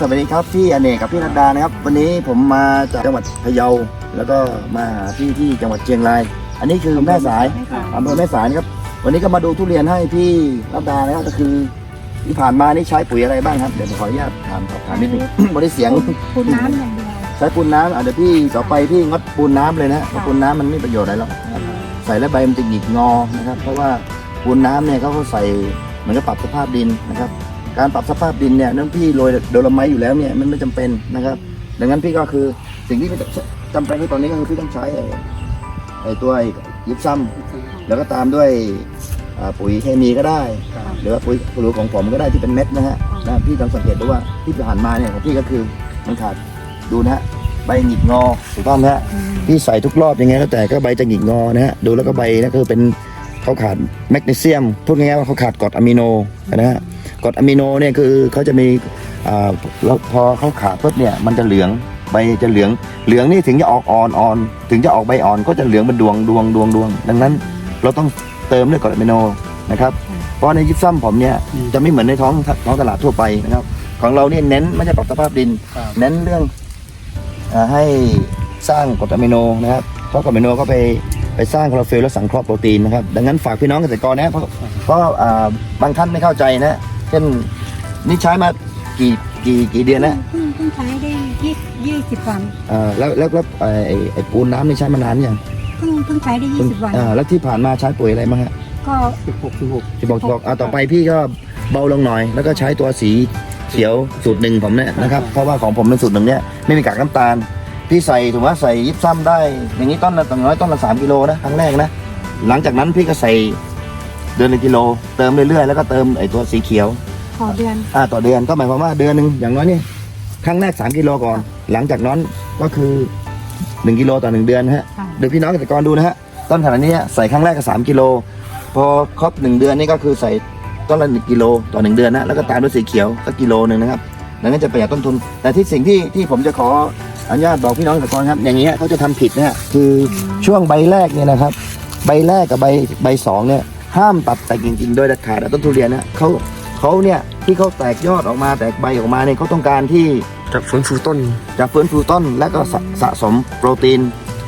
สวัสดีครับพี่อเนกกับพี่นัดดานะครับ วันนี้ผมมาจากจังหวัดพะเยา แล้วก็มาหาพี่ที่จังหวัดเชียงราย อันนี้คือแม่สายอำเภอแม่สายนะครับวันนี้ก็มาดูทุเรียนให้พี่นัดดานะครับก็คือที่ผ่านมานี่ใช้ปุ๋ยอะไรบ้างครับเดี๋ยวผมขออนุญาตถามสอบถามนิดนึงบริเสียงปูน้ำอย่างเดียวใช้ปูนน้ำอะเดี๋ยวพี่ต่อไปพี่งดปูนน้ำเลยนะเพราะปูนน้ำมันไม่มีประโยชน์อะไรหรอกใส่แล้วใบมันจะหงิกงอนะครับ เพราะว่าปูนน้ำเนี่ยเขาก็ใส่เหมือนกับปรับสภาพดินนะครับ การปรับสภาพดินเนี่ยนื่องพี่โรยโดลไมต์อยู่แล้วเนี่ยมันไม่จำเป็นนะครับ ดังนั้นพี่ก็คือสิ่งที่พี่จำเป็นที่ตอนนี้ก็คือพี่ต้องใช้ไอ้ตัวยิปซัมแล้วก็ตามด้วยปุ๋ยเคมีก็ได้ หรือว่าปุ๋ยปุ๋ยของผมก็ได้ที่เป็นเม็ดนะฮะนะพี่ต้องสังเกตดูว่าที่ผ่านมาเนี่ยของพี่ก็คือมันขาดดูนะฮะใบหงิกงอถูกต้องไหมฮะพี่ใส่ทุกรอบยังไงแล้วแต่ก็ใบจะหงิกงอนะฮะดูแล้วก็ใบนั่นคือเป็นเขาขาดแมกนีเซียมพูดง่ายๆว่าเขาขาดกรดอะมิโนนะฮะ กรดอะมิโนเนี่ยคือเขาจะมีอ่าแล้วพอเขาขาดปุ๊บเนี่ยมันจะเหลืองใบจะเหลืองเหลืองนี่ถึงจะออกอ่อนอ่อนถึงจะออกใบอ่อนก็จะเหลืองเป็นดวงดวงดวงดวง ดังนั้นเราต้องเติมด้วยกรดอะมิโนนะครับเพราะในยิปซัมผมเนี่ยจะไม่เหมือนในท้องท้องตลาดทั่วไปนะครับ ของเราเนี่ยเน้นไม่ใช่ปรับสภาพดิน เน้นเรื่องอาให้สร้างกรดอะมิโนนะครับเพราะกรดอะมิโนก็ไปไปสร้างคลอโรฟิลและสังเคราะห์โปรตีนนะครับดังนั้นฝากพี่น้องเกษตรกรนะเพราะเพราะอ่าบางท่านไม่เข้าใจนะ เช่นนี่ใช้มากี่กี่กี่เดือนแล้วเพิ่งเพิ่งใช้ได้ยี่ยี่สิบวันอ่าแล้วแล้วแล้วไอ้ไอ้ไอ้ปูนน้ำนี่ใช้มานานยังเพิ่งเพิ่งใช้ได้ยี่สิบวันอ่าแล้วที่ผ่านมาใช้ปุ๋ยอะไรบ้างฮะก็ สิบหกสิบหกจะบอกจะบอกอ่าต่อไปพี่ก็เบาลงหน่อย แล้วก็ใช้ตัวสีเขียวสูตรหนึ่งผมเนี่ยนะครับเพราะว่าของผมเป็นสูตรหนึ่งเนี่ยไม่มีกากน้ำตาล พี่ใส่ถือว่าใส่ยิบซ้ำได้ อย่างนี้ต้นละต่างน้อยต้นละสามกิโลนะครั้งแรกนะหลังจากนั้นพี่ก็ใส่ เดือนละกิโล เติมเรื่อยๆแล้วก็เติมไอ้ตัวสีเขียวต่อเดือนอ่าต่อเดือนก็หมายความว่าเดือนหนึ่งอย่างน้อยนี่ครั้งแรกสามกิโลก่อน หลังจากนั้นก็คือหนึ่งกิโลต่อหนึ่งเดือนนะฮะค่ะเดี๋ยวพี่น้องเกษตรกรดูนะฮะต้นขนาดนี้ใส่ครั้งแรกก็สามกิโลพอครบหนึ่งเดือนนี่ก็คือใส่ต้นละหนึ่งกิโลต่อหนึ่งเดือนนะแล้วก็ตามด้วยสีเขียวสักกิโลหนึ่งนะครับดังนั้นจะประหยัดต้นทุน แต่ที่สิ่งที่ที่ผมจะขออนุญาตบอกพี่น้องเกษตรกรครับ อย่างเงี้ยเขาจะทำผิดนะฮะคือช่วงใบแรกเนี่ยนะครับ ใบแรกกับใบใบสองเนี่ย ห้ามตัดแต่งจริงๆโดยเด็ดขาดนะต้นทุเรียนนะเขาเขาเนี่ยที่เขาแตกยอดออกมาแตกใบออกมาเนี่ยเขาต้องการที่จะฟื้นฟูต้นจะฟื้นฟูต้นและก็สะสะสมโปรตีน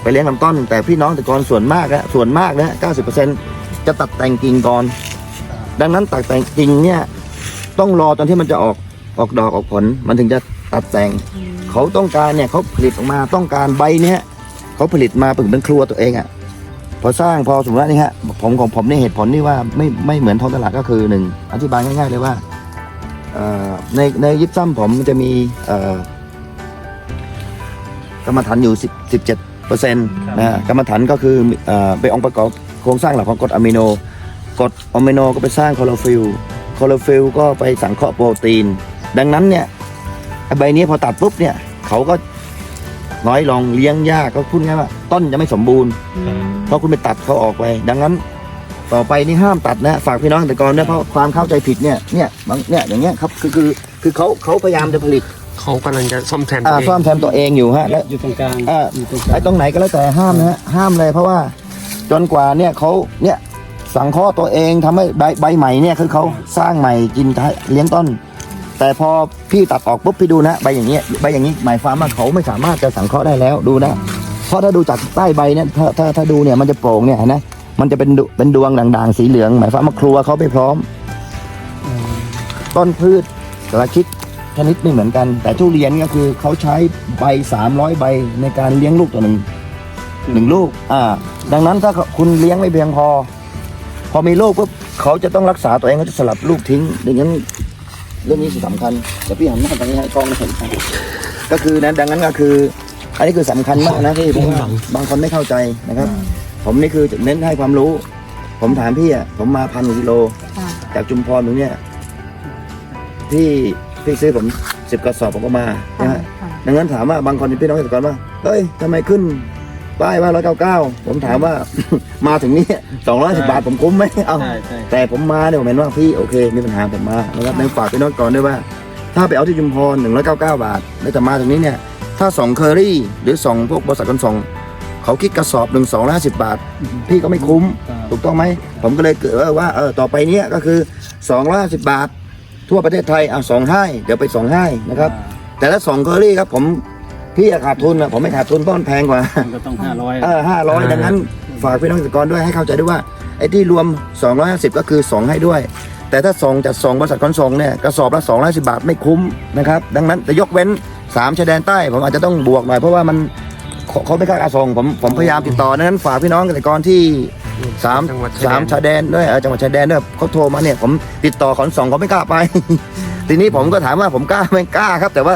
ไปเลี้ยงลำต้น แต่พี่น้องเกษตรกรส่วนมากนะส่วนมากนะ90%จะตัดแต่งกิ่งก่อน ดังนั้นตัดแต่งกิ่งเนี่ยต้องรอตอนที่มันจะออกออกดอกออกผล มันถึงจะตัดแต่ง เขาต้องการเนี่ยเขาผลิตออกมาต้องการใบเนี่ยเขาผลิตมาเป็นเป็นครัวตัวเองอะ่ะ พอสร้างพอสมมติว่านี่ฮะผมของผมนี่เหตุผลที่ว่าไม่ไม่เหมือนท้องตลาดก็คือหนึ่งอธิบายง่าย ๆ เลยว่าในในยิปซัมผมจะมีกรรมฐานอยู่10 17เปอร์เซ็นต์นะกรรมฐานก็คือเป็นองค์ประกอบโครงสร้างหลักของกรดอะมิโนกรดอะมิโนก็ไปสร้างคลอโรฟิลคลอโรฟิลก็ไปสังเคราะห์โปรตีน ดังนั้นเนี่ยใบนี้พอตัดปุ๊บเนี่ยเขาก็ น้อยลงเลี้ยงยากก็พูดง่ายว่า ต้นจะไม่สมบูรณ์ เพราะคุณไปตัดเขาออกไป ดังนั้น ต่อไปนี่ห้ามตัดนะฝากพี่น้องเกษตรกรด้วยเพราะความเข้าใจผิดเนี่ยเนี่ยบางเนี่ยอย่างเงี้ยครับคือคือคือเขาเขาพยายามจะผลิตเขากำลังจะซ่อมแซมตัอ่าวเองซ่อมแซมตัวเองอยู่ฮะและอยู่ตรงกลางอ่าอยู่ตรงกลาไอ้งตรงไหนก็แล้วแต่ห้ามนะฮะห้ามเลยเพราะว่าจนกว่าเนี่ยเขาเนี่ยสังเคราะห์ตัวเองทำให้ใบใบใหม่เนี่ยคือเขาสร้างใหม่กินเลี้ยงต้น แต่พอพี่ตัดออกปุ๊บพี่ดูนะใบอย่างเงี้ยใบอย่างนี้หมายความว่าเขาไม่สามารถจะสังเคราะห์ได้แล้วดูนะเพราะถ้าดูจากใต้ใบเนี่ยถ้าถ้าถ้าดูเนี่ยมันจะโปร่งเนี่ยเห็นไหมมันจะเป็นดุเป็นดวงด่างๆสีเหลือง หมายความว่าครัวเขาไปพร้อม ต้นพืชแต่ละชิดชนิดไม่เหมือนกัน แต่ทุเรียนก็คือเขาใช้ใบ 300 ใบในการเลี้ยงลูกตัวหนึ่งหนึ่งลูก อ่า ดังนั้นถ้าคุณเลี้ยงไม่เพียงพอ พอมีลูกปุ๊บเขาจะต้องรักษาตัวเองเขาจะสลับลูกทิ้งดังนั้น เรื่องนี้สำคัญเดี๋ยวพี่หันหน้าตรงนี้ให้กล้องไม่เห็นครับก็คือนั้นดังนั้นก็คือ อันนี้คือสำคัญมากนะที่เพราะว่าบางคนไม่เข้าใจนะครับ ผมนี่คือเน้นให้ความรู้ ผมถามพี่อะผมมาพันกิโลค่ะจากชุมพรตรงเนี้ยพี่พี่ซื้อผมสิบกระสอบผมก็มาค่ะนะฮะค่ะดังนั้นถามว่าบางคนพี่น้องเกษตรกรว่าเฮ้ยทำไมขึ้น ป้ายว่าร้อยเก้าเก้าผมถามว่า มาถึงนี้สองร้อยสิบบาทผมคุ้มไหมเอ้าใช่ใช่ แต่ผมมาเนี่ยผมเห็นว่าพี่โอเค มีปัญหาผมมานะครับในฝากพี่น้องก่อนด้วยว่า ถ้าไปเอาที่ชุมพรหนึ่งร้อยเก้าเก้าบาท แล้วจะมาตรงนี้เนี่ย ถ้าสองเคอรี่ หรือสองพวกบริษัทขนส่งเขาคิดกระสอบหนึ่งสองร้อยห้าสิบบาท พี่ก็ไม่คุ้มถูกต้องไหม ผมก็เลยเกิดว่าว่าเออต่อไปเนี้ยก็คือ2 5 0บาท ทั่วประเทศไทยเอาสองให้เดี๋ยวไปสองให้นะครับ แต่ละสองเคอรี่ครับผม พี่อะขาดทุนอะผมไม่ขาดทุนเพราะมันแพงกว่า มันก็ต้องห้าร้อยเออห้าร้อยดังนั้นฝากพี่น้องเกษตรกรด้วยให้เข้าใจด้วยว่าไอ้ที่รวม 250 ก็คือ 2 ให้ด้วย แต่ถ้าส่งจากส่งบริษัทขนส่งเนี่ยกระสอบละ210บาทไม่คุ้มนะครับดังนั้นแต่ยกเว้น 3ชายแดนใต้ ผมอาจจะต้องบวกหน่อยเพราะว่ามันเขาเขาไม่กล้าส่งผมผมพยายามติดต่อดังนั้นฝากพี่น้องเกษตรกรที่สามจังหวัดสามชายแดนด้วยเออจังหวัดชายแดนด้วยเขาโทรมาเนี่ยผมติดต่อขนส่งเขาไม่กล้าไป ทีนี้ผมก็ถามว่าผมกล้าไม่กล้าครับ แต่ว่า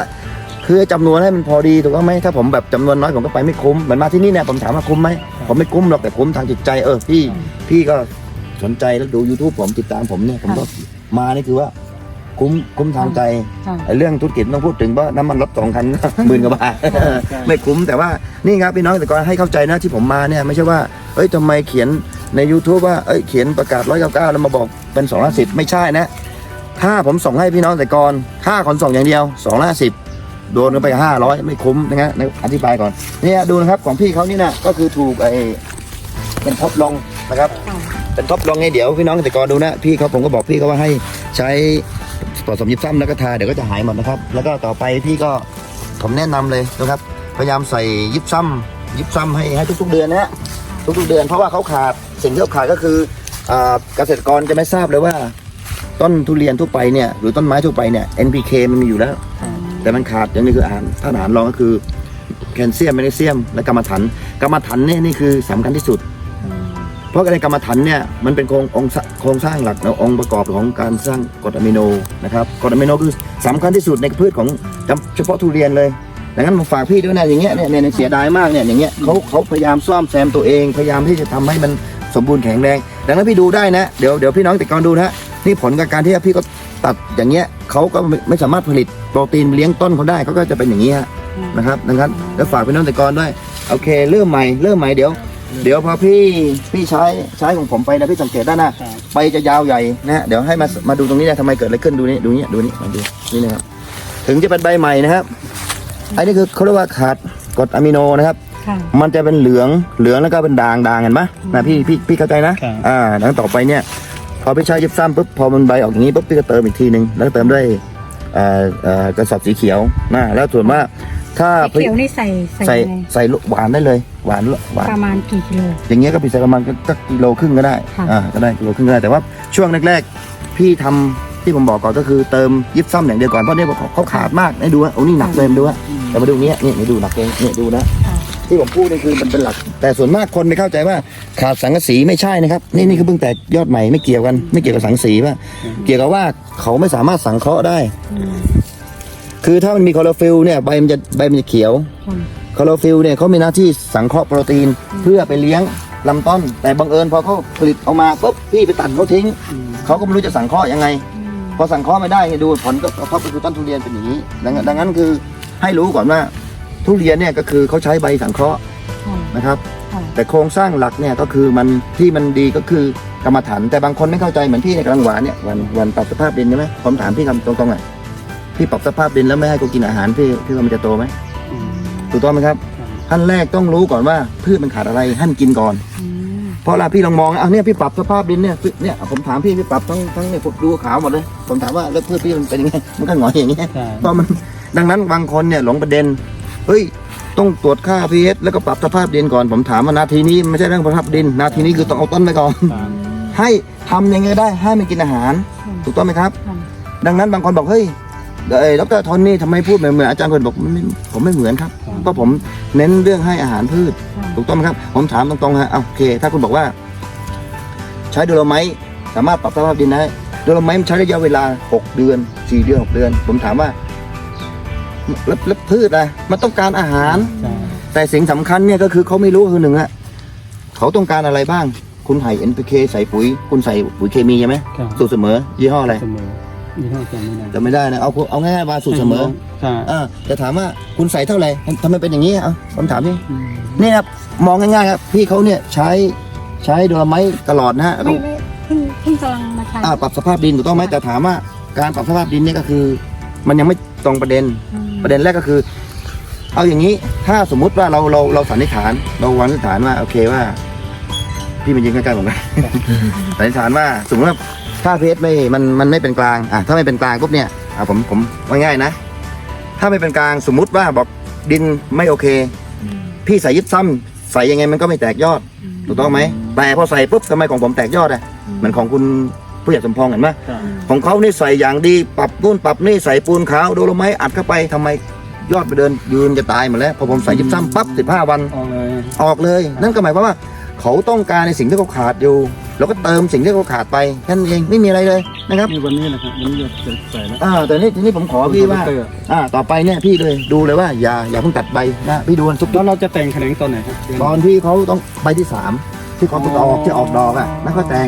คือจำนวนให้มันพอดีถูกต้องไหมถ้าผมแบบจำนวนน้อยผมก็ไปไม่คุ้มเหมือนมาที่นี่เนี่ยผมถามว่าคุ้มไหมผมไม่คุ้มหรอกแต่คุ้มทางจิตใจเออพี่พี่ก็สนใจแล้วดู YouTube ผมติดตามผมเนี่ยผมก็มานี่คือว่าคุ้มคุ้มทางใจค่ะไอ้เรื่องธุรกิจไม่ต้องพูดถึงเพราะน้ำมันรถสองคันหมื่นกว่าบาทไม่คุ้มแต่ว่านี่ครับพี่น้องแต่ก่อนให้เข้าใจนะที่ผมมาเนี่ยไม่ใช่ว่าเอ้ยทำไมเขียนใน YouTube ว่าเอ้ยเขียนประกาศร้อยเก้าเก้าแล้วมาบอกเป็นสองร้อยสิบไม่ใช่นะ ถ้าผมส่งให้พี่น้องแต่ก่อนค่าขนส่งอย่างเดียวสองร้อยสิบ โดนไปห้าร้อยไม่คุ้มนะฮะนะอธิบายก่อนเนี่ยดูนะครับของพี่เขานี่นะก็คือถูกไอ้เป็นท็อปลองนะครับค่ะเป็นท็อปลองไงเดี๋ยวพี่น้องเกษตรกรดูนะ พี่เขาผมก็บอกพี่เขาว่าให้ใช้ผสมยิบซ้ำแล้วก็ทาเดี๋ยวก็จะหายหมดนะครับ แล้วก็ต่อไปพี่ก็ผมแนะนำเลยนะครับ พยายามใส่ยิบซ้ำยิบซ้ำให้ให้ทุกๆเดือนนะฮะทุกๆเดือนเพราะว่าเขาขาดสิ่งที่เขาขาดก็คืออ่าเกษตรกรจะไม่ทราบเลยว่า ต้นทุเรียนทั่วไปเนี่ยหรือต้นไม้ทั่วไปเนี่ย NPK มันมีอยู่แล้ว แต่มันขาดอย่างนี้คืออาหารถ้าอาหารรองก็คือแคลเซียมแมกนีเซียม และกรรมฐานกรรมฐานเนี่ยนี่คือสำคัญที่สุด เพราะในกรรมฐานเนี่ยมันเป็นโครงองค์สโครงสร้างหลักนะองค์ประกอบของการสร้างกรดอะมิโนนะครับกรดอะมิโนคือสำคัญที่สุดในพืชของเฉพาะทุเรียนเลยดังนั้นมาฝากพี่ด้วยนะอย่างเงี้ยเนี่ยเนี่ยเสียดายมากเนี่ยอย่างเงี้ยเขาเขาพยายามซ่อมแซมตัวเองพยายามที่จะทำให้มันสมบูรณ์แข็งแรง ดังนั้นพี่ดูได้นะ เดี๋ยวเดี๋ยวพี่น้องติดกรดูนะ นี่ผลกับการที่พี่ก็ตัดอย่างเงี้ยเขาก็ไม่ไม่สามารถผลิตโปรตีนเลี้ยงต้นเขาได้เขาก็จะเป็นอย่างนี้ฮะนะครับดังนั้นแล้วฝากพี่น้องติดกรด้วยโอเค เริ่มใหม่เริ่มใหม่เดี๋ยว เดี๋ยวพอพี่พี่ใช้ใช้ของผมไปนะพี่สังเกตด้านหน้าใบจะยาวใหญ่นะฮะเดี๋ยวให้มามาดูตรงนี้นะทำไมเกิดอะไรขึ้นดูนี่ดูนี่ดูนี่มาดูนี่นะครับถึงจะเป็นใบใหม่นะครับอันนี้คือเขาเรียกว่าขาดกรดอะมิโนนะครับค่ะมันจะเป็นเหลืองเหลืองแล้วก็เป็นด่างด่างเห็นไหมนะพี่พี่พี่เข้าใจนะอ่าดังต่อไปเนี่ย พอพี่ใช้ยิบซ้ำปุ๊บพอมันใบออกอย่างนี้ปุ๊บพี่ก็เติมอีกทีหนึ่งแล้วก็เติมด้วยเอ่อเอ่อกระสอบสีเขียวนะแล้วส่วนว่าถ้าสีเขียวนี่ใส่ใส่ใส่ยังไงใส่หวานได้เลย หวานหวานประมาณกี่กิโลอย่างเงี้ยก็ปีใส่ประมาณก็กิโลครึ่งก็ได้ค่ะอ่าก็ได้กิโลครึ่งก็ได้แต่ว่าช่วงแรกๆพี่ทำที่ผมบอกก่อนก็คือเติมยิบซ้ำอย่างเดียวก่อนเพราะเนี่ยเขาเขาขาดมากให้ดูว่าโอ้นี่หนักเลยมาดูว่าแต่มาดูเนี้ยนี่มาดูหนักเองนี่ดูนะค่ะ ที่ผมพูดนี่คือมันเป็นหลัก แต่ส่วนมากคนไม่เข้าใจว่าขาดสังกะสีไม่ใช่นะครับ นี่นี่คือเพิ่งแต่ยอดใหม่ไม่เกี่ยวกันไม่เกี่ยวกับสังกะสีว่าเกี่ยวกับว่าเขาไม่สามารถสังเคราะห์ได้ คือถ้ามันมีคลอโรฟิลเนี่ยใบมันจะใบมันจะเขียวคลอโรฟิลเนี่ยเขามีหน้าที่สังเคราะห์โปรตีนเพื่อไปเลี้ยงลำต้น แต่บังเอิญพอเขาผลิตออกมาปุ๊บพี่ไปตัดเขาทิ้งเขาก็ไม่รู้จะสังเคราะห์ยังไงพอสังเคราะห์ไม่ได้ดูผลก็กระทบไปคือต้นทุเรียนเป็นอย่างนี้ดังนั้นคือให้รู้ก่อนว่า ทุเรียนเนี่ยก็คือเขาใช้ใบสังเคราะห์ค่ะนะครับค่ะแต่โครงสร้างหลักเนี่ยก็คือมันที่มันดีก็คือกรรมฐานแต่บางคนไม่เข้าใจเหมือนพี่ในยกำลังหวานเนี่ยวันวันปรับสภาพดินใช่ไหมผมถามพี่คำตรงๆหน่อยพี่ปรับสภาพดินแล้วไม่ให้กูกินอาหารพี่พี่ว่ามันจะโตไหมถูกต้องไหมครับขั้นแรกต้องรู้ก่อนว่าพืชมันขาดอะไรให้มันกินก่อนอืมเพราะเราพี่ลองมองอะเนี่ยพี่ปรับสภาพดินเนี่ยเนี่ยผมถามพี่พี่ปรับทั้งทั้งเนี่ยผมดูขาวหมดเลยผมถามว่าแล้วพืชพี่มันเป็นยังไงมันก็หงอยอย่างเงี้ยใช่เพราะมันดังนั้นบางคนเนี่ยหลงประเด็น เฮ้ย ต้องตรวจค่า pH แล้วก็ปรับสภาพดินก่อนผมถามว่านาทีนี้ไม่ใช่เรื่องสภาพดิน นาทีนี้คือต้องเอาต้นไปก่อนครับให้ทำยังไงได้ให้มันกินอาหาร ถูกต้องไหมครับค่ะดังนั้นบางคนบอกเฮ้ยเอ้ยดรทอนนี่ทำไมพูดเหมือนเหมือนอาจารย์คนบอกมันไม่ผมไม่เหมือนครับเพราะผมเน้นเรื่องให้อาหารพืชค่ะถูกต้องไหมครับ ผมถามตรงๆฮะเอาโอเค ถ้าคุณบอกว่า ใช้โดโลไมต์สามารถปรับสภาพดินได้โดโลไมต์มันใช้ระยะเวลา 6 เดือน 4 เดือน 6 เดือน ผมถามว่า แล้วแล้วพืชอะมันต้องการอาหาร ใช่ แต่สิ่งสำคัญเนี่ยก็คือเขาไม่รู้คือหนึ่งอะเขาต้องการอะไรบ้าง คุณใส่ NPK ใส่ปุ๋ย คุณใส่ปุ๋ยเคมีใช่ไหมครับ สูตรเสมอ ยี่ห้ออะไรเสมอยี่ห้อจำไม่ได้จะไม่ได้นะเอาเอาง่ายๆว่าสูตรเสมอใช่อ่าจะถามว่าคุณใส่เท่าไหร่ทำไมเป็นอย่างนี้อะผมถามนี่อืมนี่ครับมองง่ายๆครับพี่เขาเนี่ยใช้ใช้โดลไม้ตลอดนะฮะ ไม่ไม่เพิ่งเพิ่งกำลังมาใช้อ่าปรับสภาพดินถูกต้องไหมแต่ถามว่าการปรับสภาพดินเนี่ยก็คือ มันยังไม่ ตรงประเด็นอืมประเด็นแรกก็คือ เอาอย่างนี้ถ้าสมมุติว่าเราเราเราสันนิษฐาน เราวางสันนิษฐานว่าโอเคว่า พี่มันยิงใกล้ๆผมนะ สันนิษฐานว่าสมมติว่าถ้าเพชไม่มันมันไม่เป็นกลางอะถ้าไม่เป็นกลางปุ๊บเนี่ยอะผมผมว่าง่ายนะ ถ้าไม่เป็นกลางสมมุติว่าบอกดินไม่โอเค พี่ใส่ยึดซ้ำใส่ยังไงมันก็ไม่แตกยอดถูกต้องไหมแต่พอใส่ปุ๊บทำไมของผมแตกยอดอะเหมือนของคุณ ผู้ใหญ่สมพงษ์เห็นไหมครับของเขานี่ใส่อย่างดีปรับนู่นปรับนี่ใส่ปูนขาวโดโลไม้อัดเข้าไปทำไมยอดไปเดินยืนจะตายหมดแล้วพอผมใส่ยิบซ้ำปั๊บสิบห้าวันออกเลยออกเลย นั่นก็หมายความว่าเขาต้องการในสิ่งที่เขาขาดอยู่แล้วก็เติมสิ่งที่เขาขาดไปแค่นั้นเองไม่มีอะไรเลยนะครับนี่วันนี้นะครับวันนี้จะใส่แล้วอ่าแต่นี่ทีนี้ผมขอพี่ว่าเตอร์อ่าต่อไปเนี่ยพี่เลยดูเลยว่าอย่าอย่าเพิ่งตัดใบนะพี่ดูทุกแล้วเราจะแต่งแขนงตอนไหนครับเดือนตอนที่เขาต้องใบที่สามที่เขาออกที่ออกดอกอะแล้วก็แต่ง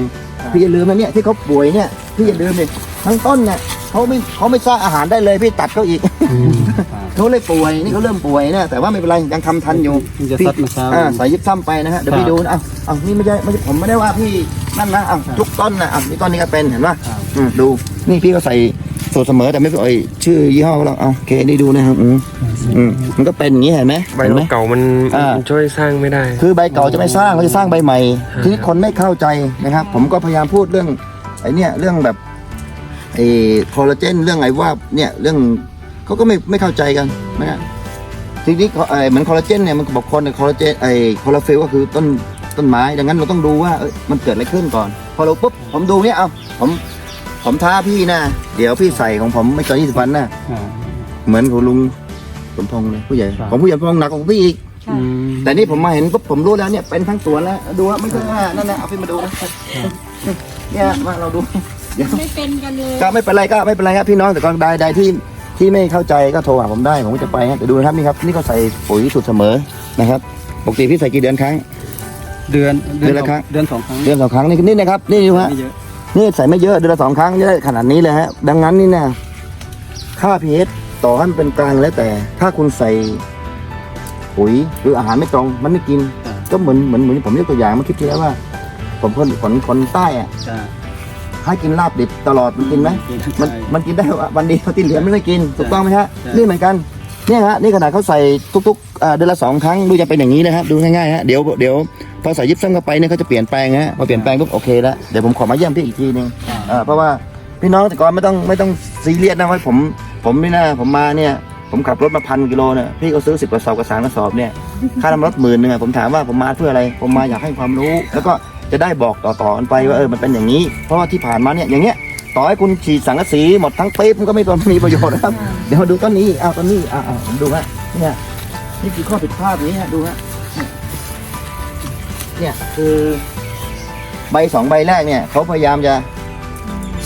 พี่อย่าลืมนะเนี่ยที่เขาป่วยเนี่ยพี่อย่าลืมเลยทั้งต้นเนี่ยเขาไม่เขาไม่สร้างอาหารได้เลยพี่ตัดเขาอีกเขาเลยป่วยนี่เขาเริ่มป่วยนะแต่ว่าไม่เป็นไรยังทำทันอยู่มันจะซัดมาเช้าอ่าใส่ยิบซ้ำไปนะฮะเดี๋ยวครับพี่ดูนะเอาเอานี่ไม่ใช่ไม่ใช่ผมไม่ได้ว่าพี่นั่นนะเอาทุกต้นนะเอานี่ต้นนี้ก็เป็นเห็นป่ะครับอืมดูนี่พี่ก็ใส่ สูตรเสมอแต่ไม่เอ่ยชื่อยี่ห้อเราเอาโอเคนี่ดูนะครับอืมอืมมันก็เป็นอย่างนี้เห็นไหมใบเห็นไหม เก่ามันอ่ามั นช่วยสร้างไม่ได้ คือใบเก่าจะไม่สร้างเขาจะสร้างใบใหม่ ทีนี้คนไม่เข้าใจนะครับ ผมก็พยายามพูดเรื่องไอ้เนี่ยเรื่องแบบไอ้คอลลาเจนเรื่องไอ้ว่าเนี่ยเรื่องเขาก็ไม่ไม่เข้าใจกันนะครับทีนี้เขาไอ้เหมือนคอลลาเจนเนี่ยมันบอกคนคอลลาเจนไอ้คอลลาเฟลก็คือต้นต้นไม้ดังนั้นเราต้องดูว่าเอ้ยมันเกิดอะไรขึ้นก่อน พอเราปุ๊บผมดูเนี่ยเอาผม ผมท้าพี่นะ เดี๋ยวพี่ใส่ของผมไม่เกินยี่สิบวันนะอ่า เหมือนของลุงสมพงษ์เลยผู้ใหญ่ครับ ของผู้ใหญ่สมพงษ์หนักกว่าของพี่อีกอืมแต่นี่ผมมาเห็นปุ๊บผมรู้แล้วเนี่ยเป็นทั้งสวนแล้วดูว่าไม่ใช่ว่านั่นนะเอาพี่มาดูนะเนี่ยมาเราดูเดี๋ยวไม่เป็นกันเลยก็ไม่เป็นไรก็ไม่เป็นไรครับพี่น้องแต่ก็ใดใดที่ที่ไม่เข้าใจก็โทรหาผมได้ผมก็จะไปฮะแต่ดูนะครับนี่ครับนี่ก็ใส่ปุ๋ยสูตรเสมอนะครับปกติพี่ใส่กี่เดือนครั้ง เดือนเดือนละครั้ง เดือนสองครั้งเดือนสองครั้งนี่นี่นะครับนี่ดูฮะไม่เยอะ นี่ใส่ไม่เยอะเดือนละสองครั้งจะได้ขนาดนี้เลยฮะ ดังนั้นนี่นะค่า pH ต่อให้มันเป็นกลางแล้วแต่ ถ้าคุณใส่ปุ๋ยหรืออาหารไม่ตรงมันไม่กินอ่าก็เหมือนเหมือนเหมือนผมยกตัวอย่างเมื่อคลิปที่แล้วว่า ผมคนคนคนใต้อะจ้าให้กินลาบดิบตลอดมันกินไหมมันใช่มันกินได้วันเดียวที่เหลือไม่ได้กินถูกต้องไหมฮะใช่นี่เหมือนกัน เนี่ยฮะนี่ขนาดเขาใส่ทุกๆเดือนละสองครั้งดูจะเป็นอย่างนี้นะครับดูง่ายๆฮะเดี๋ยวเดี๋ยวพอใส่ยิบซ้ำเข้าไปเนี่ยเขาจะเปลี่ยนแปลงฮะพอเปลี่ยนแปลงปุ๊บโอเคแล้วเดี๋ยวผมขอมาเยี่ยมพี่อีกทีหนึงอ่าเพราะว่าพี่น้องแต่ก่อนไม่ต้องไม่ต้องซีเรียสนะว่าผมผมนี่นะผมมาเนี่ยผมขับรถมาพันกิโลเนี่ยพี่ก็ซื้อสิบกระสอบกระสานกระสอบเนี่ยค่าน้ำรถหมื่นหนึ่งอะผมถามว่าผมมาเพื่ออะไร ผมมาอยากให้ความรู้ แล้วก็จะได้บอกต่อๆกันไปว่าเออมันเป็นอย่างนี้ เพราะว่าที่ผ่านมาเนี่ยอย่างเงี้ย ต่อให้คุณฉีดสังกะสีหมดทั้งปี๊บมันก็ไม่มีประโยชน์นะครับ เดี๋ยวมาดูต้นนี้อ้าวต้นนี้อ้าวอ้าวผมดูฮะเนี่ยนี่คือข้อผิดพลาดนี้ฮะดูฮะเนี่ยคือใบสองใบแรกเนี่ยเขาพยายามจะ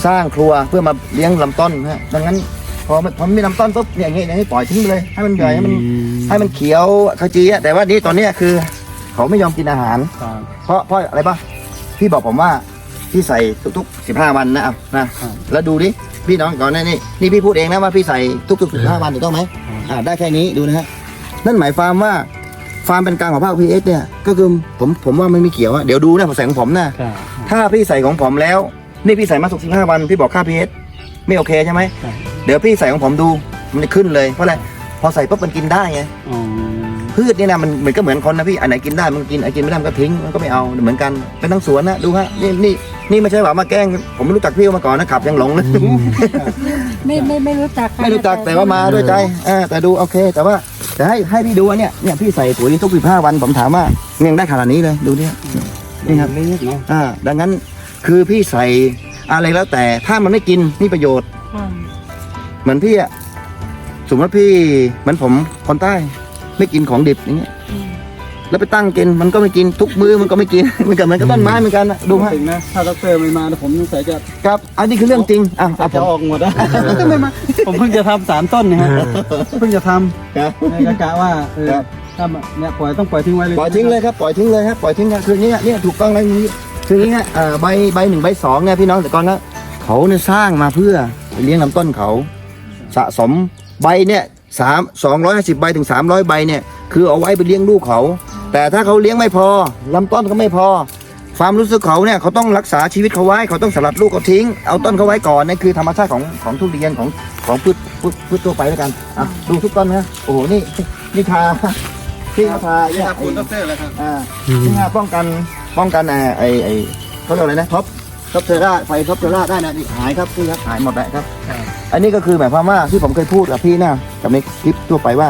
สร้างครัวเพื่อมาเลี้ยงลำต้นฮะดังนั้นพอมันพอมันมีลำต้นปุ๊บเนี่ยอย่างเงี้ยอย่างนี้ปล่อยทิ้งไปเลยให้มันใหญ่ให้มันให้มันเขียวขจีอะแต่ว่านี้ตอนเนี้ยคือ เขาไม่ยอมกินอาหารครับเพราะเพราะอะไรปะพี่บอกผมว่า พี่ใส่ทุกๆสิบห้าวันนะเอานะครับแล้วดูดิพี่น้องก่อนนะนี่นี่พี่พูดเองนะว่าพี่ใส่ทุกๆสิบห้าวันถูกต้องไหมอ่าได้แค่นี้ดูนะฮะนั่นหมายความว่าฟาร์มเป็นกลางของภาคพีเอสเนี่ยก็คือผมผมว่ามันไม่เกี่ยวอะเดี๋ยวดูนะผมใส่ของผมนะครับถ้าพี่ใส่ของผมแล้ว นี่พี่ใส่มาสุกสิบห้าวันพี่บอกค่า pH ไม่โอเคใช่ไหมครับเดี๋ยวพี่ใส่ของผมดูมันจะขึ้นเลยเพราะอะไรพอใส่ปุ๊บมันกินได้ไงอ๋อพืชนี่นะมันเหมือนก็เหมือนคนนะพี่อันไหนกินได้มันกินอันกินไม่ได้มันก็ทิ้งมันก็ไม่เอาเหมือนกันเป็นทั้งสวนนะดูฮะนี่นี่ นี่ไม่ใช่ว่ามาแกล้ง ผมไม่รู้จักพี่มาก่อนนะขับยังหลงเลย ไม่ไม่ไม่รู้จักค่ะไม่รู้จักแต่ว่ามาด้วยใจอ่าแต่ดูโอเค แต่ว่าแต่ให้ให้พี่ดูอันเนี่ยเนี่ยพี่ใส่ปุ๋ยทุกสิบห้าวันผมถามว่ายังได้ขนาดนี้เลยดูเนี่ยนี่ครับเล็กเนาะอ่าดังนั้นคือพี่ใส่อะไรแล้วแต่ถ้ามันไม่กินนี่ประโยชน์ ค่ะเหมือนพี่อะสมมติว่าพี่เหมือนผมคนใต้ไม่กินของดิบอย่างเงี้ย อืม แล้วไปตั้งกินมันก็ไม่กินทุกมื้อมันก็ไม่กิน มันก็เหมือนกับต้นไม้เหมือนกันนะดูฮะถึงนะถ้าดรไม่มาผมสงสัยจะครับอันนี้คือเรื่องจริงอะอะผจะมออกหมดอะไม่มา ผมเพิ่งจะทำสามต้นนะฮะเพิ่งจะทครับำในกะกะว่าเออครับ ถ้าเนี่ยปล่อยต้องปล่อยทิ้งไว้เลย ปล่อยทิ้งเลยครับปล่อยทิ้งเลยครับปล่อยทิ้งครับคืออย่างเงี้ยเนี่ยถูกต้องแล้วอย่างนี้คืออย่างเงี้ยเอ่อใบใบหนึ่งใบสองเนี่ยพี่น้องแต่ก่อนนะเขาเนี่ยสร้างมาเพื่อเลี้ยงลำต้นเขา สะสมใบเนี่ยสามสองร้อยห้าสิบใบถึงสามร้อยใบเนี่ยคือเอาไว้ไปเลี้ยงลูกเขา แต่ถ้าเขาเลี้ยงไม่พอลำต้นก็ไม่พอ ความรู้สึกเขาเนี่ยเขาต้องรักษาชีวิตเขาไว้เขาต้องสลัดลูกเขาทิ้ง เอาต้นเขาไว้ก่อนนี่คือธรรมชาติของของทุเรียนของของพืชพืชพืชทั่วไปแล้วกันอะดูทุกต้นนะโอ้โหนี่นี่ทาที่เขาทานี่เนี่ยครับคุณดรเลยครับอ่านี่ฮะป้องกันป้องกันอ่าไอไอเขาเรียกอะไรนะท็อปซอฟเทอร่าไฟซอฟเทอร่าได้นะนี่หายครับพี่ครับหายหมดแล้วครับ อันนี้ก็คือหมายความว่าที่ผมเคยพูดกับพี่นะกับในคลิปทั่วไปว่า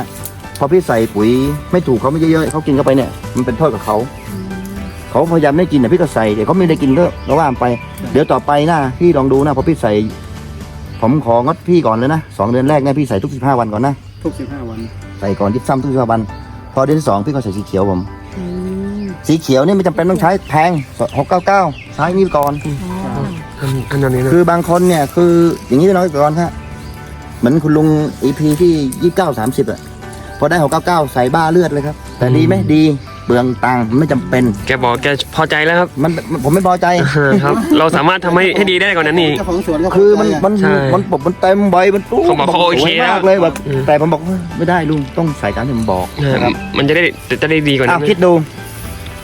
พอพี่ใส่ปุ๋ยไม่ถูกเขาไม่เยอะๆเขากินเข้าไปเนี่ยมันเป็นโทษกับเขาเขาพยายามไม่กินแต่พี่ก็ใส่เดี๋ยวเขาไม่ได้กินก็ก็ว่าไป เดี๋ยวต่อไปนะพี่ลองดูนะพอพี่ใส่ ผมของดพี่ก่อนเลยนะสองเดือนแรกเนี่ยพี่ใส่ทุกสิบห้าวันก่อนนะทุกสิบห้าวัน ใส่ก่อนที่ซ้ำทุกสิบห้าวัน พอเดือนที่สองพี่ก็ใส่สีเขียวผมอืมสีเขียวเนี่ยไม่จำเป็นต้องใช้แพงหกเก้าเก้าใช้นี่ก่อนอ๋ออันอันนี้นะคือบางคนเนี่ยคืออย่างนี้พี่น้องก่อนฮะเหมือนคุณลุงอีพีที่ยี่สิบเก้าสามสิบอะ พอได้หกเก้าเก้าใส่บ้าเลือดเลยครับ แต่ดีไหมดีเปลืองตังค์ไม่จำเป็น แกบอกแกพอใจแล้วครับมันมันผมไม่พอใจครับ เราสามารถทำให้ให้ดีได้กว่านั้นอีก เจ้าของสวนก็คือมันมันใช่มันปกมันเต็มใบมันตู้เขาบอกเขาโอเคสวยมากเลยแบบอืม แต่ผมบอกว่าไม่ได้ลุงต้องใส่ตามที่ผมบอกนะครับมันจะได้จะได้ดีกว่าอ้านั้วนคิดดู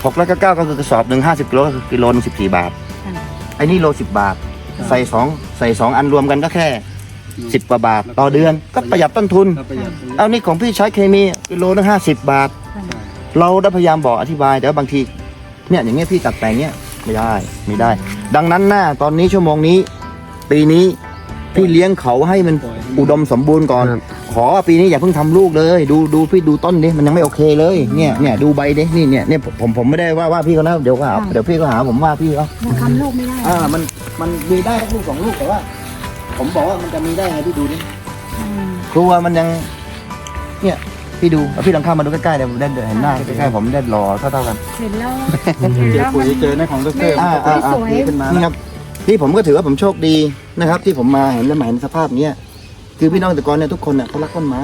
หกร้อยเก้าเก้าก็คือกระสอบหนึ่งห้าสิบกิโลก็คือกิโลหนึงสิบสี่บาทค่ะไอ้นี่โลสิบบาท ใส่สองใส่สองอันรวมกันก็แค่ สิบกว่าบาท ต่อเดือนก็ประหยัดต้นทุน ประหยัดเอานี่ของพี่ใช้เคมีกิโลนึงห้าสิบบาทค่ะเราได้พยายามบอกอธิบายแต่ว่าบางทีเนี่ยอย่างเงี้ยพี่ตัดแต่งเนี้ยไม่ได้ไม่ได้ ดังนั้นหน้าตอนนี้ชั่วโมงนี้ ปีนี้พี่เลี้ยงเขาให้มันอุดมสมบูรณ์ก่อนครับขอว่าปีนี้อย่าเพิ่งทำลูกเลย ดูดูพี่ดูต้นดิมันยังไม่โอเคเลยเนี่ยเนี่ยดูใบดินี่เนี่ยเนี่ยผมผมไม่ได้ว่าว่าพี่เขานะเดี๋ยวก็หาเดี๋ยวพี่ก็หาผมว่าพี่เขามันทำลูกไม่ได้อ่ามันมันมีได้ทั้งลูกสองลูกแต่ว่า ผมบอกว่ามันจะมีได้ไงพี่ดูดิอืมครัวมันยัง เนี่ยพี่ดูเอาพี่ลองเข้ามาดูใกล้ๆเดี๋ยวผมได้เห็นหน้าใกล้ๆผมได้รอเท่าๆกัน เห็นแล้วเจอปุ๋ยเจอในของดรอ่าอ่าอ่าสวยขึ้นมานี่ครับนี่ผมก็ถือว่าผมโชคดีนะครับ ที่ผมมาเห็นแล้วมาเห็นสภาพเนี้ยคือพี่น้องเกษตรกรเนี่ยทุกคนเนี่ยเขารักต้นไม้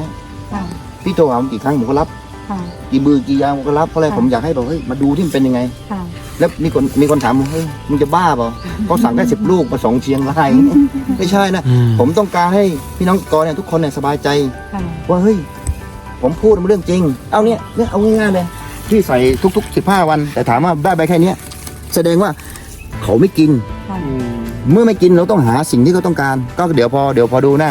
ค่ะ พี่โทรหาผมกี่ครั้งผมก็รับค่ะ กี่บือกี่ยามผมก็รับเพราะอะไรค่ะ ผมอยากให้บอกเฮ้ยมาดูที่มันเป็นยังไง ค่ะ แล้วมีคนมีคนถามผมเฮ้ยมึงจะบ้าเปล่าเขาสั่งแค่สิบลูกมาส่งเชียงรายไม่ใช่นะอืมผมต้องการให้พี่น้องเกษตรกรเนี่ยทุกคนเนี่ยสบายใจค่ะว่าเฮ้ยผมพูดมันเรื่องจริง เอาเนี่ยเนี่ยเอาง่ายๆเลยพี่ใส่ทุกๆสิบห้าวัน แต่ถามว่าได้ไปแค่เนี้ยแสดงว่าเขาไม่กินค่ะเมื่อไม่กินเราต้องหาสิ่งที่เขาต้องการ ก็เดี๋ยวพอเดี๋ยวพอดูนะ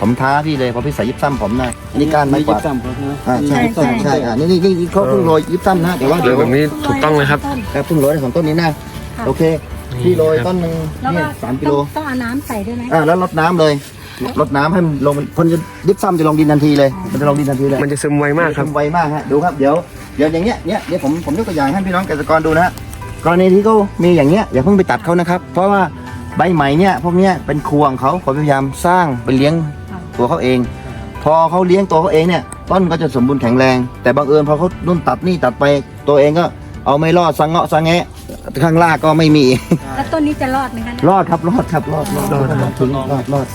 ผมท้าพี่เลยพอพี่ใส่ยิบซ้ำผมนะอันนี่การไม้กวาดซ้ำเขาใช่ไหมอ่าใช่ใช่ใช่ใช่ใช่อ่านี่นี่นี่เขาเพิ่งโรยยิบซ้ำนะแต่ว่าเอเดี๋อยวแบบนี้ถูกต้องเลยครับ เพิ่งโรยของต้นนี้นะค่ะโอเคพี่โรยต้นหนึ่งแล้วเนี่ก็ยสามกิโลต้องต้องเอาน้ำใส่ด้วยไหมอ่าแล้วรดน้ำเลยรดน้ำให้มันลงคนจะยิบซ้ำจะลงดินทันทีเลย มันจะลงดินทันทีเลยมันจะซึมไวมากครับ ทำไวมากฮะดูครับเดี๋ยวเดี๋ยวอย่างเงี้ยเนี้ยเดี๋ยวผมผมยกตัวอย่างให้พี่น้องเกษตรกรดูนะฮะกรณีที่เขามีอย่างเงี้ยอย่าเพิ่งไปตัดเขานะครับ เพราะว่าใบไหมเนี่ยพวกเนี้ยเป็นครัวของเขาเขาพยายามสร้างเป็นเลี้ยง ตัวเขาเอง พอเขาเลี้ยงตัวเขาเองเนี่ยต้นก็จะสมบูรณ์แข็งแรง แต่บังเอิญพอเขานุ่นตัดนี่ตัดไปตัวเองก็เอาไม่รอดสังเงาะสังแงะข้างล่างก็ไม่มี แล้วต้นนี้จะรอดไหมคะเนี่ย รอดครับรอดครับรอดรอดรอดรอดรอดรอดรอด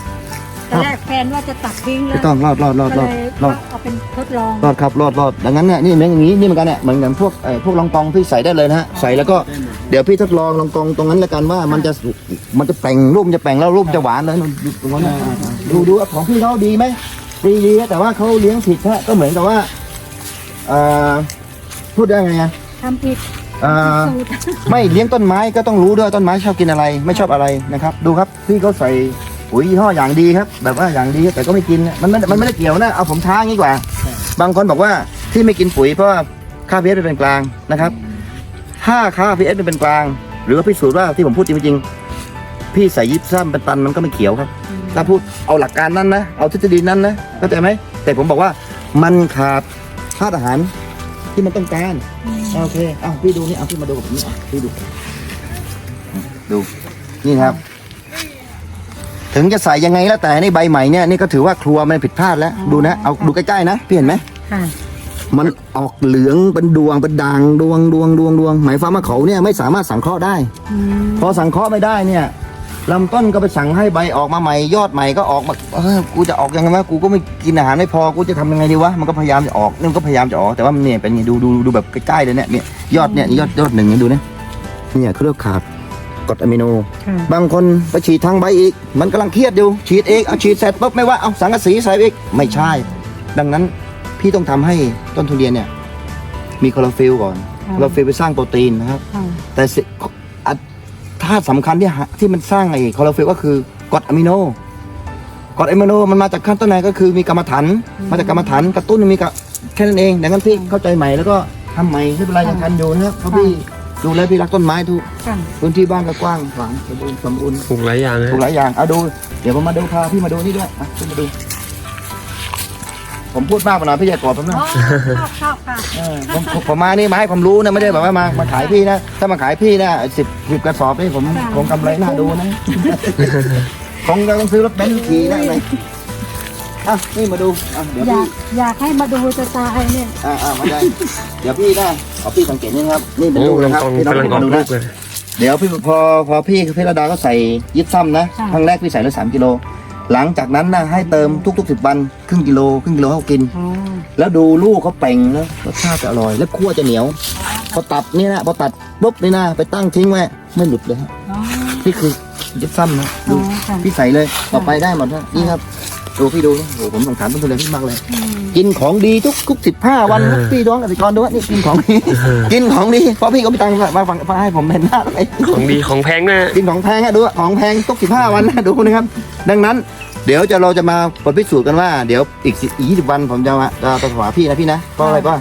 ตอนแรกแฟนว่าจะตัดทิ้งเลไม่ยต้องรอดรอดรอดก็รอเลดยรอดเอาเป็นทดลองรอดครับรอดรอดดังนั้นเนี่ยนี่เหมือนอย่างนี้นี่เหมือนกันเนี่ยเหมือนอย่างพวกไอ้พวกรองกองพี่ใส่ได้เลยนะฮะใส่แล้วก็เดี๋ยวพี่ทดลองรองกองตรงนั้นแล้วกันว่ามันจะมันจะแปลงรูปมันจะแปลงแล้วรูปจะหวานเลยดูตรงนั้นนะดูดูว่าของพี่เขาดีไหมดีดีฮะแต่ว่าเขาเลี้ยงผิดฮะก็เหมือนกับว่าเอ่อพูดได้ไงอะทำผิดเอ่อ สูตรไม่เลี้ยงต้นไม้ก็ต้องรู้ด้วยต้นไม้ชอบกินอะไร ไม่ชอบอะไรนะครับ ดูครับพี่เขาใส่ ปุ๋ยยี่ห้ออย่างดีครับ แบบว่าอย่างดีแต่ก็ไม่กินมันไม่มันไม่ได้เกี่ยวนะเอาผมท้างี้กว่า บางคนบอกว่าที่ไม่กินปุ๋ยเพราะว่าค่าพีเอสเป็นกลางนะครับ ถ้าค่าพีเอสเป็นกลาง หรือว่าพิสูจน์ว่าที่ผมพูดจริงๆพี่ใส่ยิบซ้ำเป็นตันมันก็ไม่เขียวครับ ถ้าพูดเอาหลักการนั้นนะเอาทฤษฎีนั้นนะเข้าใจไหมแต่ผมบอกว่ามันขาดธาตุอาหารที่มันต้องการโอเคเอาพี่ดูนี่เอาพี่มาดูกับผมนี่พี่ดู ดูนี่ครับ ถึงจะใส่ยังไงแล้วแต่นี่ใบใหม่เนี่ยนี่ก็ถือว่าครัวมันผิดพลาดแล้วดูนะเอาดูใกล้ๆนะพี่เห็นไหมค่ะ มันออกเหลืองเป็นดวงเป็นด่างดวงดวงดวงดวงหมายความว่าเขาเนี่ยไม่สามารถสังเคราะห์ได้อืมพอสังเคราะห์ไม่ได้เนี่ยลำต้นก็ไปสั่งให้ใบออกมาใหม่ยอดใหม่ก็ออกมาเออกูจะออกยังไงวะกูก็ไม่กินอาหารไม่พอกูจะทำยังไงดีวะมันก็พยายามจะออกนี่มันก็พยายามจะออกแต่ว่ามันเนี่ยเป็นไงดูดูดูแบบใกล้ๆเลยเนี่ยเนี่ยยอดเนี่ยยอดยอดหนึ่งเนี่ยดูนะเนี่ยเขาเรียกขาด กรดอะมิโน ค่ะบางคนไปฉีดทางใบอีก มันกำลังเครียดอยู่ ฉีดเองเอาฉีดเสร็จปุ๊บไม่ว่าเอาสังกะสีใส่อีกไม่ใช่ ดังนั้นพี่ต้องทำให้ต้นทุเรียนเนี่ยมีคลอโรฟิลก่อนคลอโรฟิลไปสร้างโปรตีนนะครับ ค่ะแต่สิอะธาตุสำคัญที่หาที่มันสร้างไอ้คลอโรฟิลก็คือกรดอะมิโนกรดอะมิโนมันมาจากขั้นต้นไหนก็คือมีกรรมฐานมาจากกรรมฐานกระตุ้นมีกับแค่นั้นเองดังนั้นพี่เข้าใจใหม่แล้วก็ทำใหม่ไม่เป็นไรยังทันอยู่นะครับเพราะพี่ ดูแลพี่รักต้นไม้ทุกค่ะพื้นที่บ้านก็กว้างขวางสมบูรณ์สมบูรณ์ปลูกหลายอย่างนะถูกหลายอย่างเอาดูเดี๋ยวผมมาดูพาพี่มาดูนี่ด้วยอะขึ้นมาดู ผมพูดมากไปหน่อยพี่อย่าโกรธผมนะอ๋อชอบชอบค่ะเออผมผมผมมานี่มาให้ความรู้นะไม่ได้แบบว่ามามาขายพี่นะถ้ามาขายพี่นะสิบสิบกระสอบนี่ผมค่ะคงกำไรน่าดูนะ คงจะต้องซื้อรถเบนซ์ขี่ได้เลย อะนี่มาดูอะเดี๋ยวอยาพี่กอยากให้มาดูจะตายเนี่ย อ่าอ่ามาได้ เดี๋ยวพี่นะเอาพี่สังเกตนี่นะครับ นี่เป็นโอ้ลูกนะครับลำตองพี่น้องกำลังออกดูลูนะกเลย เดี๋ยวพี่พอพอพี่พี่ระดาก็ใส่ยึดซ้ำนะค่ะ ครั้งแรกพี่ใส่ละสามกิโลหลังจากนั้นนะให้เติมทุกๆสิบวันครึ่งกิโลครึ่งกิโลให้เขากิน อ๋อแล้วดูลูกเขาเป่งแล้วรสชาติจะอร่อย แล้วคั่วจะเหนียว พอตัดนี่นะพอตัดปุ๊บนี่นะไปตั้งทิ้งไว้ไม่หลุดเลยฮะอ๋อนี่คือยึดซ้ำนะอ๋ดูอค่ะ พี่ใส่เลยต่อไปได้หมดนะนี่ครับ ดูพี่ดูนะโอ้โหผมสงสารต้นทุเรียนพี่มากเลยอืมกินของดีทุกทุกสิบห้าวันครับพี่น้องเกษตรกรดูว่านี่กินของดีกินของดีเพราะพี่ก็ไม่ตังค์มาฟังมาให้ผมเห็นหน้าเลยของดีของแพงนะกินของแพงอะดูอะของแพงทุกสิบห้าวันนะดูนะครับ ดังนั้น เดี๋ยวจะเราจะมาผลพิสูจน์กันว่าเดี๋ยวอีกยี่สิบวันผมจะมาจะไปถวายพี่นะพี่นะเพราะอะไรก็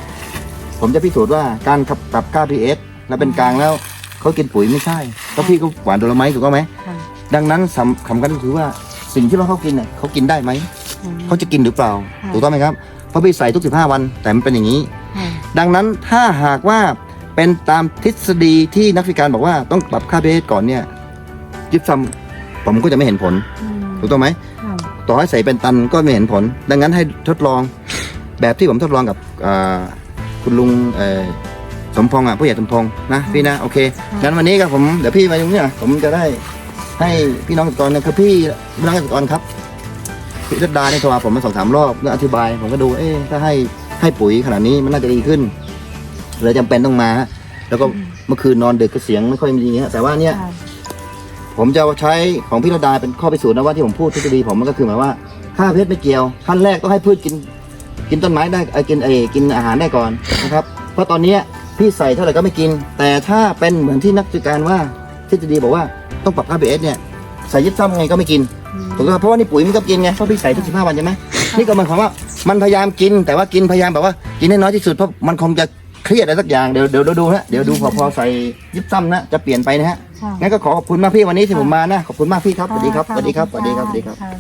ผมจะพิสูจน์ว่าการขับปรับค่า pH แล้วเป็นกลางแล้วเขากินปุ๋ยไม่ใช่เพราะพี่ก็หวานโดลไม้ถูกต้องไหมค่ะดังนั้นสำคัญก็คือว่า สิ่งที่เราเขากินเนี่ยเขากินได้ไหมอืม เขาจะกินหรือเปล่า ค่ะ ถูกต้องไหมครับ เพราะพี่ใส่ทุกสิบห้าวันแต่มันเป็นอย่างนี้ ค่ะดังนั้นถ้าหากว่าเป็นตามทฤษฎีที่นักวิชาการบอกว่าต้องปรับค่า pH ก่อนเนี่ยยิบซ้ำผมก็จะไม่เห็นผล อืมถูกต้องไหม ค่ะ ต่อให้ใส่เป็นตันก็ไม่เห็นผล ดังนั้นให้ทดลอง แบบที่ผมทดลองกับอ่าคุณลุงเอ่อสมพงษ์อะผู้ใหญ่สมพงษ์นะพี่นะโอเคงั้นวันนี้ก็ผมเดี๋ยวพี่มาตรงนี้นะผมจะได้ ให้พี่น้องเกษตรกรนะคือพี่พี่น้องเกษตรกรครับพี่รัตดาเนี่ยโทรมาผมมาสองสามรอบแล้วอธิบาย ผมก็ดูเอ๊ะถ้าให้ให้ปุ๋ยขนาดนี้มันน่าจะดีขึ้นเลยจำเป็นต้องมาฮะแล้วก็เมื่อคืนนอนดึกก็เสียงไม่ค่อยมีฮะแต่ว่าเนี่ย ค่ะผมจะใช้ของพี่ระดาเป็นข้อพิสูจน์นะว่าที่ผมพูดทฤษฎีผมมันก็คือหมายว่าค่าเพชรไม่เกี่ยวขั้นแรกต้องให้พืชกิน กินต้นไม้ได้ไอ้ยกินไอ้กินอาหารได้ก่อนนะครับ เพราะตอนเนี้ยพี่ใส่เท่าไหร่ก็ไม่กิน แต่ถ้าเป็นเหมือนที่นักวิชาการว่าทฤษฎีบอกว่า ต้องปรับค่า pH เนี่ยใส่ยึดซ้ำไงก็ไม่กินอืมถูกต้องเพราะว่านี่ปุ๋ยมันก็กินไงเพราะพี่ใส่ทุกสิบห้าวันใช่ไหมนี่ก็หมายความว่ามันพยายามกินแต่ว่ากินพยายามแบบว่ากินให้น้อยที่สุดเพราะมันคงจะเครียดอะไรสักอย่างเดี๋ยวเดี๋ยวเดี๋ยวดูนะเดี๋ยวดูพอพอใส่ยึดซ้ำนะจะเปลี่ยนไปนะฮะค่ะงั้นก็ขอขอบคุณมากพี่วันนี้ที่ผมมานะขอบคุณมากพี่ครับสวัสดีครับสวัสดีครับสวัสดีครับสวัสดีครับค่ะ